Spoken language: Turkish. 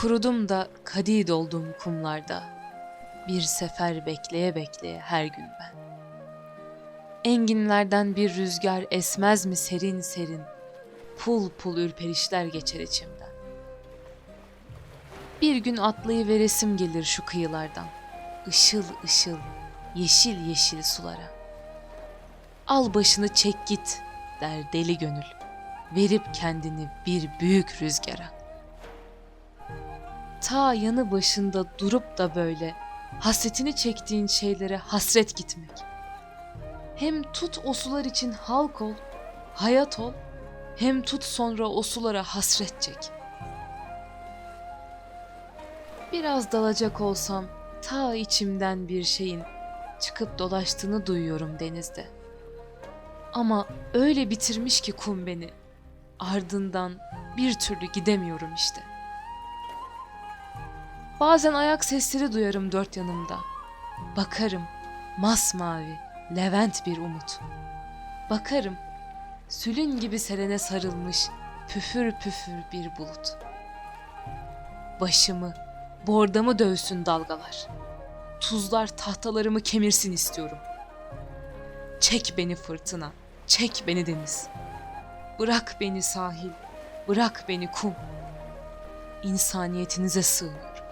Kurudum da kadid oldum kumlarda. Bir sefer bekleye bekleye her gün ben. Enginlerden bir rüzgar esmez mi serin serin? Pul pul ürperişler geçer içimden. Bir gün atlayıveresim gelir şu kıyılardan. Işıl ışıl, yeşil yeşil sulara. Al başını çek git der deli gönül. Verip kendini bir büyük rüzgara. Ta yanı başında durup da böyle hasretini çektiğin şeylere hasret gitmek. Hem tut o sular için halk ol, hayat ol, hem tut sonra o sulara hasret çek. Biraz dalacak olsam ta içimden bir şeyin çıkıp dolaştığını duyuyorum denizde. Ama öyle bitirmiş ki kum beni. Ardından bir türlü gidemiyorum işte. Bazen ayak sesleri duyarım dört yanımda. Bakarım masmavi, levent bir umut. Bakarım sülün gibi serene sarılmış püfür püfür bir bulut. Başımı, bordamı dövsün dalgalar. Tuzlar tahtalarımı kemirsin istiyorum. Çek beni fırtına, çek beni deniz. Bırak beni sahil, bırak beni kum. İnsaniyetinize sığın.